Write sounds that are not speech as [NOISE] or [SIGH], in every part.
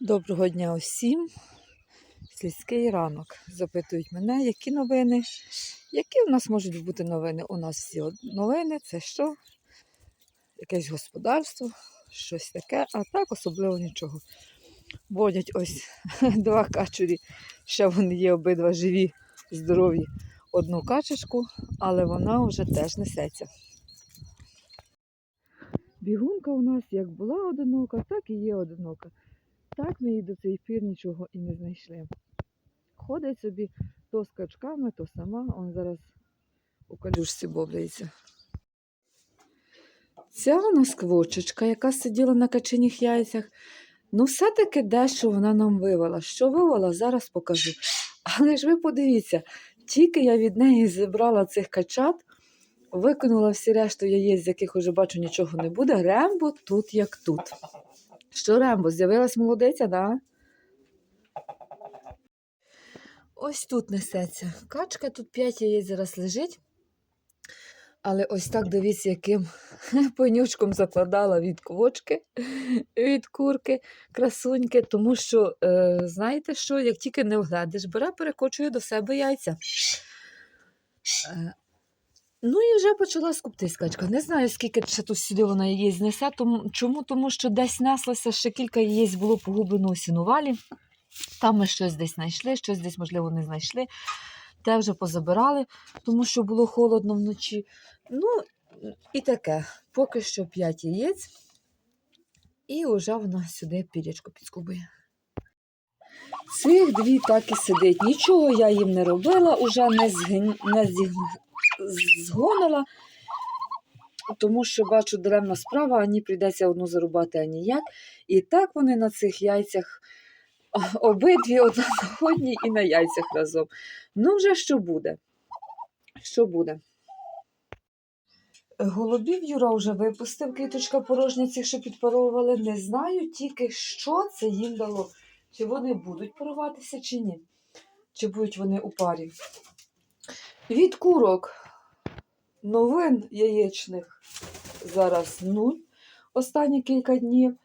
Доброго дня усім. Сільський ранок. Запитують мене, які новини. Які у нас можуть бути новини? У нас всі новини це що? Якесь господарство, щось таке, а так особливо нічого. Водять ось [LAUGHS] два качурі, ще вони є обидва живі, здорові, одну качечку, але вона вже теж несеться. Бігунка у нас як була одинока, так і є одинока. Так ми їй до цих пір нічого і не знайшли. Ходить собі то з качками, то сама. Он зараз у калюшці бовляється. Ця у нас квочечка, яка сиділа на качиних яйцях. Ну, все-таки дещо вона нам вивела. Що вивела, зараз покажу. Але ж ви подивіться, тільки я від неї зібрала цих качат, викинула всі решту яєць, з яких уже бачу нічого не буде. Рембо тут як тут. Що Рембо, з'явилась молодиця, да? Ось тут несеться. Качка, тут 5 яєць зараз лежить. Але ось так дивіться, яким [LAUGHS] пенючком закладала від квочки, від курки, красуньки. Тому що, е, знаєте що, як тільки не вгледиш, бере, перекочує до себе яйця. Е, Ну і вже почала скуптись качка. Не знаю, скільки ще тут сюди вона її знесе. Тому, чому? Тому що десь неслося, ще кілька яєць було погублено у сінувалі. Там ми щось десь знайшли, щось десь, можливо, не знайшли. Те вже позабирали, тому що було холодно вночі. Ну, і таке. Поки що 5 яєць. І вже вона сюди пірячку підскубує. Цих дві так і сидить. Нічого я їм не робила, уже не, згин... не зіг- згонила, тому що бачу даремна справа, ані прийдеться одну зарубати, ані як. І так вони на цих яйцях обидві [LAUGHS] одна на і на яйцях разом. Ну, вже що буде? Що буде? Голубів Юра вже випустив, квіточка порожня цих, що підпаровували. Не знаю тільки, що це їм дало. Чи вони будуть паруватися, чи ні. Чи будуть вони у парі. Від курок новин яєчних зараз нуль. Останні кілька днів.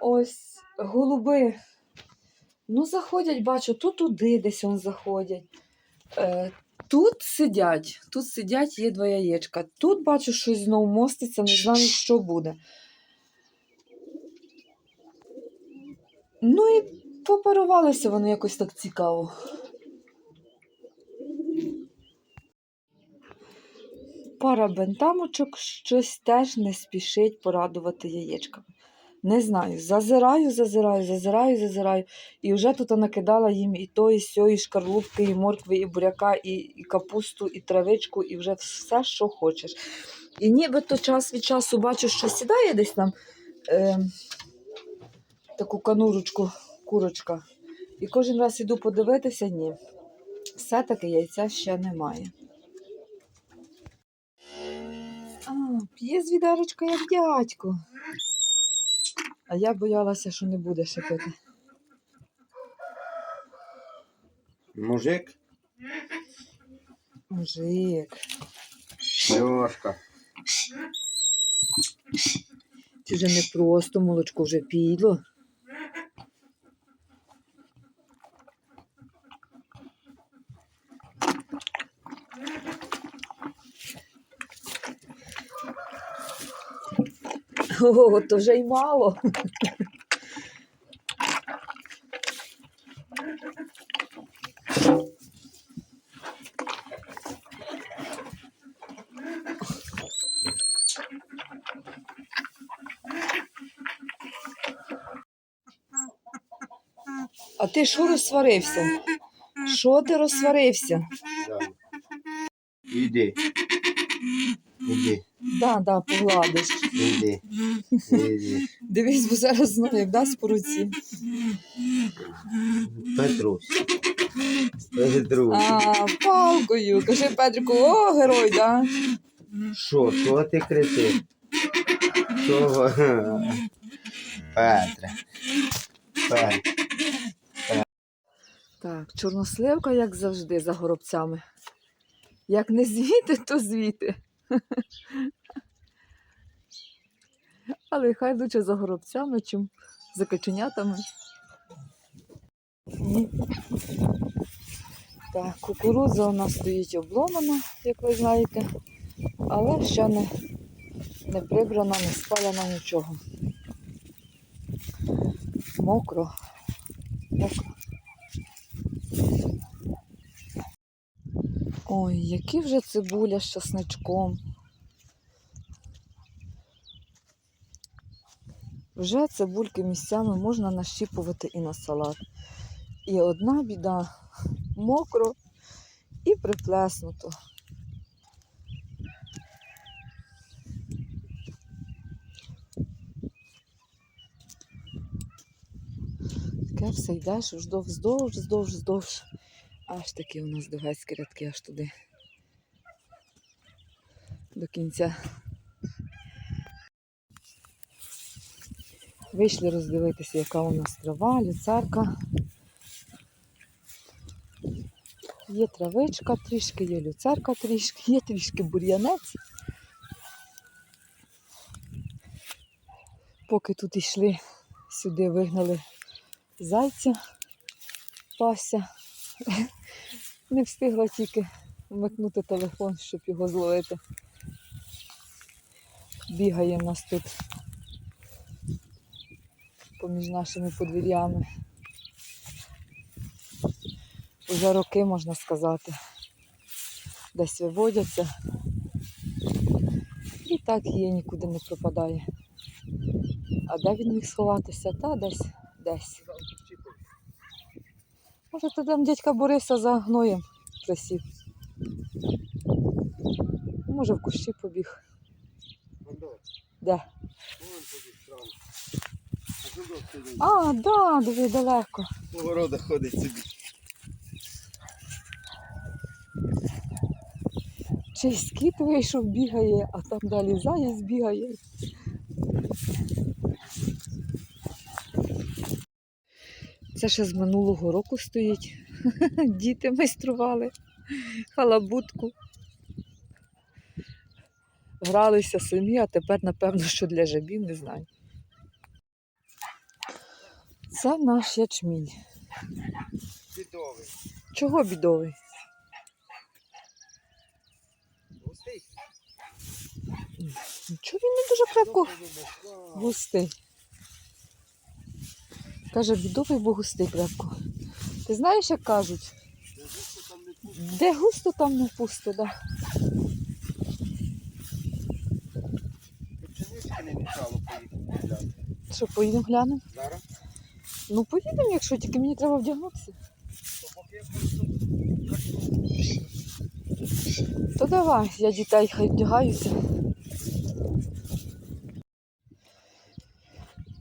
Ось голуби. Ну, заходять, бачу, то туди десь он заходять. Е, тут сидять, тут сидять, є два яєчка. Тут бачу, щось знову моститься, не знаю, що буде. Ну і попарувалися вони якось так цікаво. Пара бентамочок щось теж не спішить порадувати яєчками. Не знаю, зазираю, зазираю, зазираю, зазираю. І вже тут накидала їм і то, і сьо, і шкарлупки, і моркви, і буряка, і, і капусту, і травичку, і вже все, що хочеш. І нібито час від часу бачу, що сідає десь там е, таку канурочку, курочка. І кожен раз іду подивитися, ні. Все-таки яйця ще немає. А, п'є з відерочка, як дядько. А я боялася, що не буде ще пити. Мужик, Мужик. Льошка. Чи вже не просто молочко вже підло. О, то вже й мало. А ти що розсварився? Що ти розсварився? Іди. Іди, Да, да, погладиш. іди. Іди. Дивись, бо зараз знову як дасть по руці. Петрусь. Петрусь. А, палкою. Кажи Петрику, о, герой, да? Що, що ти кричиш? Що? Петре. Петре. Так, чорносливка, як завжди, за горобцями. Як не звіти, то звіти. Але хай лучше за горобцями, чим за каченятами. Так, кукурудза у нас стоїть обломана, як ви знаєте, але ще не, не прибрана, не спалена нічого. Мокро. Мокро. Ой, які вже цибуля з часничком. Вже цибульки місцями можна нащіпувати і на салат. І одна біда мокро і приплеснуто. Таке все йдеш вздовж, вздовж, вздовж, вздовж. Аж такі у нас дугайські рядки аж туди. До кінця. Вийшли роздивитися, яка у нас трава, люцерка. Є травичка трішки, є люцерка трішки, є трішки бур'янець. Поки тут йшли, сюди вигнали зайця, пася. Не встигла тільки вмикнути телефон, щоб його зловити. Бігає в нас тут поміж нашими подвір'ями. Уже роки, можна сказати. Десь виводяться. І так є, нікуди не пропадає. А де він міг сховатися? Та десь, десь. Може, то там дядька Бориса за гноєм присів. Може, в кущі побіг. Де? А, да, диви далеко. Погорода ходить собі. Чийсь кіт вийшов, бігає, а там далі заєць бігає. Це ще з минулого року стоїть. [LAUGHS] Діти майстрували халабутку. Гралися самі, а тепер, напевно, що для жабів, не знаю. Це наш ячмінь. Бідовий. Чого бідовий? Густий. Чого він не дуже крепко густий? Каже, бідовий, бо густий крепко. Ти знаєш, як кажуть? Де густо, там не пусто, да. Мішало поїхати. Що, поїдемо глянемо? Зараз. Ну поїдемо, якщо тільки мені треба вдягнутися. То давай, я дітей хай вдягаюся.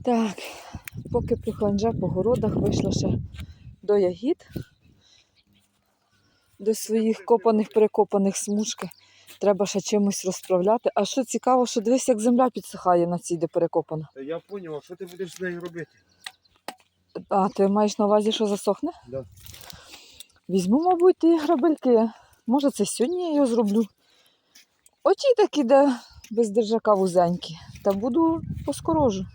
Так, поки приханжа по городах вийшла ще до ягід, до своїх копаних, перекопаних смужки. Треба ще чимось розправляти. А що цікаво, що дивись, як земля підсихає на цій, де перекопана. Я зрозумів, а що ти будеш з нею робити? А, ти маєш на увазі, що засохне? Да. Візьму, мабуть, ті грабельки. Може, це сьогодні я його зроблю. Оті такі, де без держака вузенькі. Та буду поскорожу.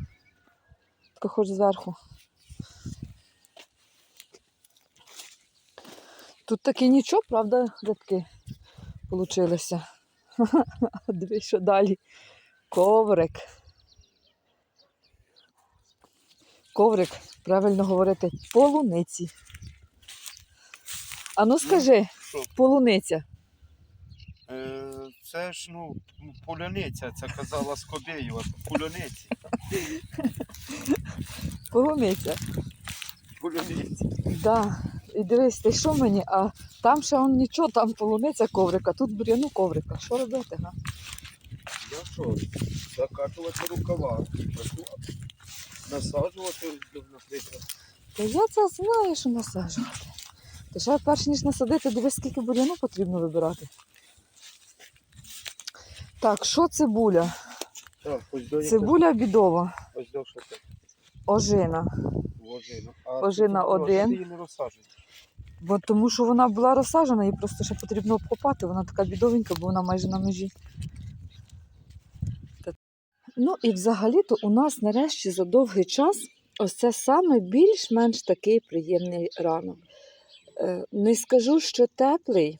Тільки хоч зверху. Тут таки нічого, правда, рядки получилися. [LAUGHS] Дивись, що далі. Коврик. Коврик, правильно говорити, полуниці. А ну скажи, полуниця. Це ж, ну, поляниця, це казала Скобєєва, поляниці. Полуниця. Поляниці. Да. І дивись, ти що мені, а там ще он нічого, там полуниця коврика, тут бур'яну коврика. Що робити, га? Я що? Закатувати рукава. Насаджувати, наприклад. Та я це знаю, що насаджувати. Ти ще перш ніж насадити, дивись, скільки бур'яну потрібно вибирати. Так, що цибуля? Цибуля бідова, ожина. Ожина. Один. Бо тому що вона була розсаджена, її просто ще потрібно обкопати. Вона така бідовенька, бо вона майже на межі. Ну і взагалі-то у нас нарешті за довгий час ось це саме більш-менш такий приємний ранок. Е, Не скажу, що теплий,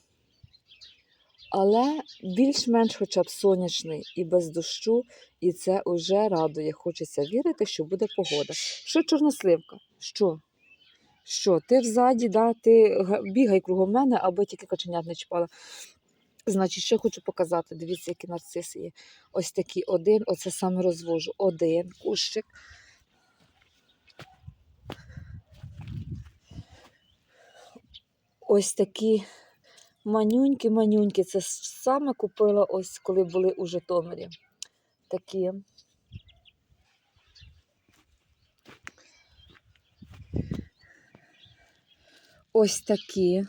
але більш-менш хоча б сонячний і без дощу, і це вже радує. Хочеться вірити, що буде погода. Що чорносливка? Що? Що? Ти взаді, да? ти бігай кругом мене, аби тільки каченят не чіпала. Значить, що хочу показати. Дивіться, які нарциси є. Ось такі один, оце саме розвожу. Один кущик. Ось такі манюньки-манюньки. Це саме купила ось коли були у Житомирі. Такі. Ось такі.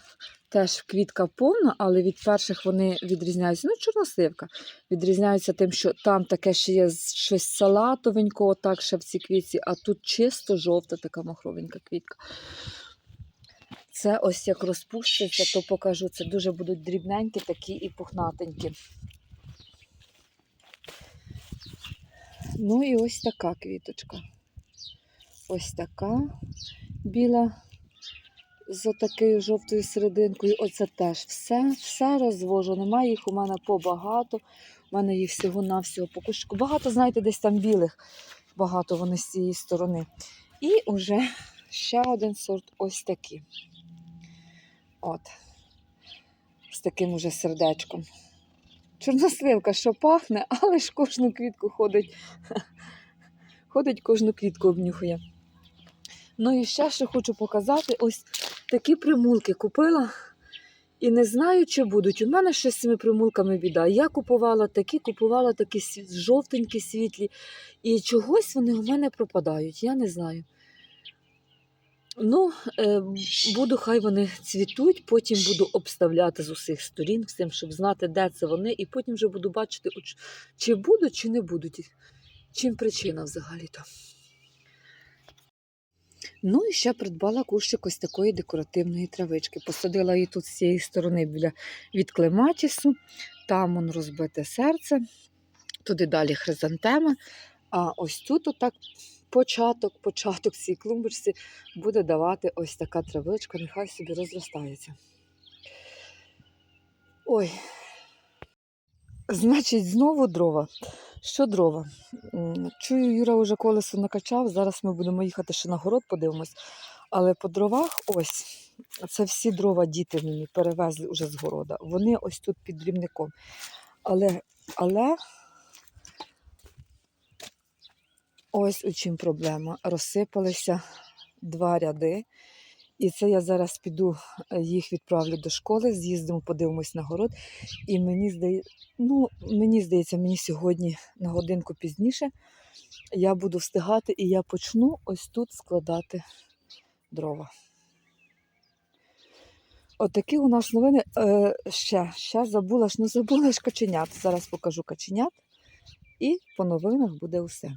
Теж квітка повна, але від перших вони відрізняються. Ну, чорносливка. Відрізняються тим, що там таке ще є щось салатовенького, так ще в цій квітці, а тут чисто жовта така махровенька квітка. Це ось як розпуститься, то покажу. Це дуже будуть дрібненькі такі і пухнатенькі. Ну і ось така квіточка. Ось така біла з отакою жовтою серединкою. Оце теж все, все розвожу. Немає їх у мене побагато. У мене їх всього-навсього по кущику. Багато, знаєте, десь там білих. Багато вони з цієї сторони. І вже ще один сорт ось такий. От. З таким уже сердечком. Чорносливка, що пахне, але ж кожну квітку ходить. [LAUGHS] Ходить кожну квітку обнюхує. Ну і ще що хочу показати, ось такі примулки купила. І не знаю, чи будуть. У мене щось з цими примулками біда. Я купувала такі, купувала такі жовтенькі світлі. І чогось вони у мене пропадають. Я не знаю. Ну, е, буду, хай вони цвітуть, потім буду обставляти з усіх сторін, всім, щоб знати, де це вони, і потім вже буду бачити, чи будуть, чи не будуть. Чим причина взагалі-то. Ну і ще придбала кущик ось такої декоративної травички. Посадила її тут з цієї сторони біля від клематісу. Там он розбите серце, туди далі хризантема. А ось тут отак початок, початок цій клумбочці буде давати ось така травичка, нехай собі розростається. Ой. Значить, знову дрова. Що дрова? Чую, Юра вже колесо накачав. Зараз ми будемо їхати ще на город, подивимось. Але по дровах ось це всі дрова діти мені перевезли вже з города. Вони ось тут під дрібником. Але, але ось у чим проблема. Розсипалися два ряди. І це я зараз піду, е, їх відправлю до школи, з'їздимо, подивимось на город. І мені здається, ну, мені здається, мені сьогодні на годинку пізніше я буду встигати і я почну ось тут складати дрова. Отакі у нас новини. Е, ще, ще забула ж, ну забула ж каченят. Зараз покажу каченят. І по новинах буде усе.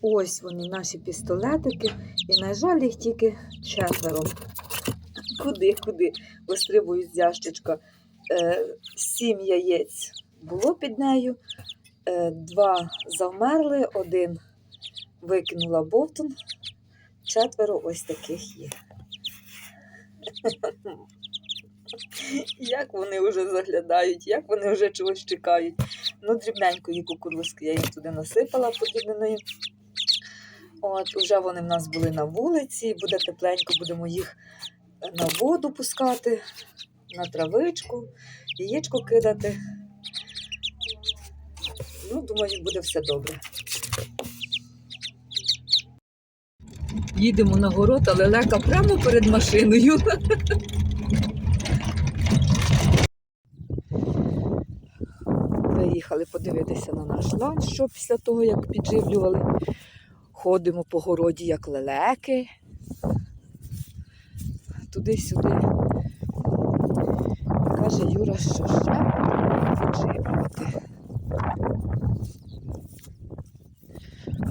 Ось вони, наші пістолетики. І, на жаль, їх тільки четверо. Куди, куди вистрибують з ящичка. Е, сім яєць було під нею, е, два завмерли, один викинула бовтун, четверо ось таких є. [LAUGHS] Як вони вже заглядають, як вони вже чогось чекають. Ну, дрібненької кукурузки я їм туди насипала подрібненої. От, уже вони в нас були на вулиці, буде тепленько, будемо їх на воду пускати, на травичку, яєчко кидати. Ну, думаю, буде все добре. Їдемо на город, але лека прямо перед машиною. [LAUGHS] Приїхали подивитися на наш ланч, що після того, як підживлювали. Ходимо по городі, як лелеки. Туди-сюди. Каже Юра, що ще підживлювати.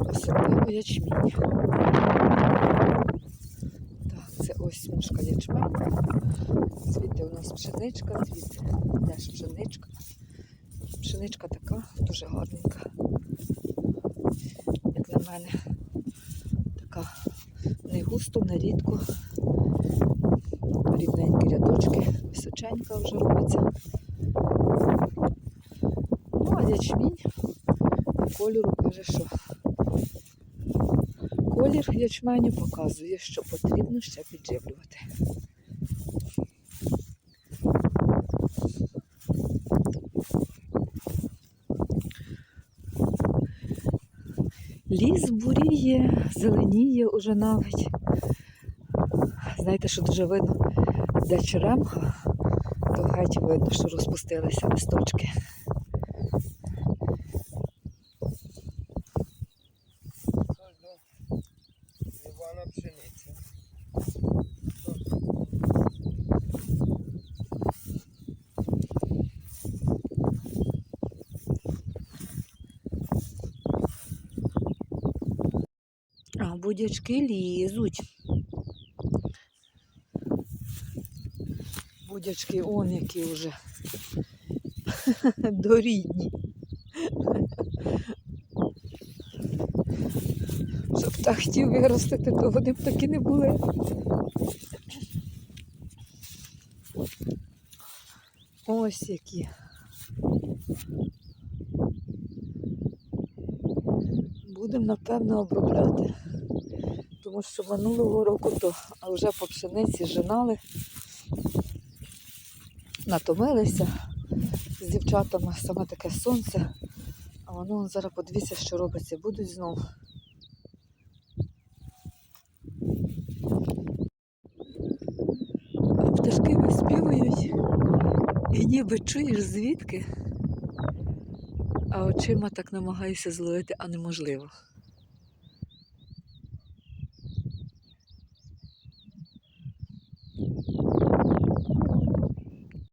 Особливо ячмінь. Так, це ось смужка ячменю. Звідти у нас пшеничка, звідти теж пшеничка. Пшеничка така, дуже гарненька. Як на мене. Густо, нерідко. Рідненькі рядочки, височенька вже робиться. Ну, а ячмінь кольору каже, що колір ячменю показує, що потрібно ще підживлювати. Ліс буріє, зеленіє уже навіть. Знаєте, що дуже видно, де черемха, то геть видно, що розпустилися листочки. Ось до Івана пшениця. А будячки лізуть. Будячки он які вже [LAUGHS] дорідні. Щоб так хотів виростити, то вони б такі не були. Ось які. Будемо, напевно, обробляти. Тому що минулого року то вже по пшениці женали, натомилися з дівчатами, саме таке сонце, а воно зараз подивіться, що робиться, будуть знов. Пташки виспівують і ніби чуєш звідки, а очима так намагаюся зловити, а неможливо.